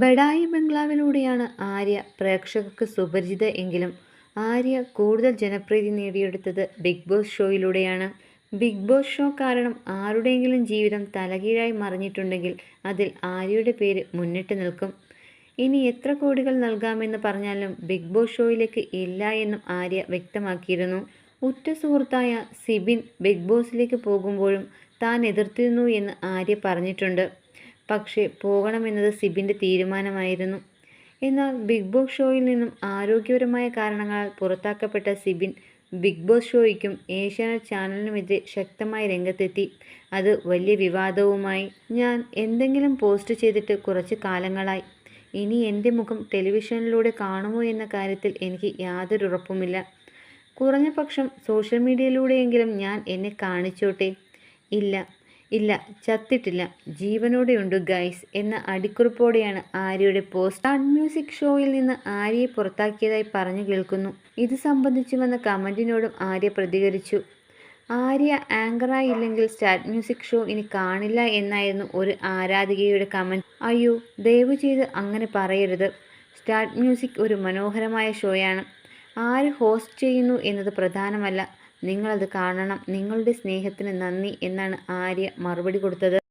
ബഡായി ബംഗ്ലാവിലൂടെയാണ് ആര്യ പ്രേക്ഷകർക്ക് സുപരിചിത എങ്കിലും ആര്യ കൂടുതൽ ജനപ്രീതി നേടിയെടുത്തത് ബിഗ് ബോസ് ഷോയിലൂടെയാണ്. ബിഗ് ബോസ് ഷോ കാരണം ആരുടെയെങ്കിലും ജീവിതം തലകീഴായി മറിഞ്ഞിട്ടുണ്ടെങ്കിൽ അതിൽ ആര്യയുടെ പേര് മുന്നിട്ട് നിൽക്കും. ഇനി എത്ര കോടികൾ നൽകാമെന്ന് പറഞ്ഞാലും ബിഗ് ബോസ് ഷോയിലേക്ക് ഇല്ല എന്നും ആര്യ വ്യക്തമാക്കിയിരുന്നു. ഉറ്റ സുഹൃത്തായ സിബിൻ ബിഗ് ബോസിലേക്ക് പോകുമ്പോഴും താൻ എതിർത്തിരുന്നു എന്ന് ആര്യ പറഞ്ഞിട്ടുണ്ട്. പക്ഷേ പോകണമെന്നത് സിബിന്റെ തീരുമാനമായിരുന്നു. എന്നാൽ ബിഗ് ബോസ് ഷോയിൽ നിന്നും ആരോഗ്യപരമായ കാരണങ്ങളാൽ പുറത്താക്കപ്പെട്ട സിബിൻ ബിഗ് ബോസ് ഷോയ്ക്കും ഏഷ്യാനെറ്റ് ചാനലിനുമെതിരെ ശക്തമായി രംഗത്തെത്തി. അത് വലിയ വിവാദവുമായി. ഞാൻ എന്തെങ്കിലും പോസ്റ്റ് ചെയ്തിട്ട് കുറച്ച് കാലങ്ങളായി. ഇനി എന്റെ മുഖം ടെലിവിഷനിലൂടെ കാണുമോ എന്ന കാര്യത്തിൽ എനിക്ക് യാതൊരു ഉറപ്പുമില്ല. കുറഞ്ഞ പക്ഷം സോഷ്യൽ മീഡിയയിലൂടെയെങ്കിലും ഞാൻ എന്നെ കാണിച്ചോട്ടെ? ഇല്ല. ഇല്ല ചത്തിട്ടില്ല. ജീവനോടെയുണ്ട് ഗൈസ് എന്ന അടിക്കുറിപ്പോടെയാണ് ആര്യയുടെ പോസ്റ്റ് ആർട്ട് മ്യൂസിക് ഷോയിൽ നിന്ന് ആര്യയെ പുറത്താക്കിയതായി പറഞ്ഞു കേൾക്കുന്നു. ഇത് സംബന്ധിച്ചു വന്ന കമന്റിനോടും ആര്യ പ്രതികരിച്ചു. ആര്യ ആങ്കറായില്ലെങ്കിൽ സ്റ്റാർട്ട് മ്യൂസിക് ഷോ ഇനി കാണില്ല എന്നായിരുന്നു ഒരു ആരാധികയുടെ കമന്റ് അയ്യോ ദയവ് ചെയ്ത് അങ്ങനെ പറയരുത്. സ്റ്റാർട്ട് മ്യൂസിക് ഒരു മനോഹരമായ ഷോയാണ് ആര് ഹോസ്റ്റ് ചെയ്യുന്നു എന്നത് പ്രധാനമല്ല. നിങ്ങളത് കാണണം. നിങ്ങളുടെ സ്നേഹത്തിന് നന്ദി എന്നാണ് ആര്യ മറുപടി കൊടുത്തത്.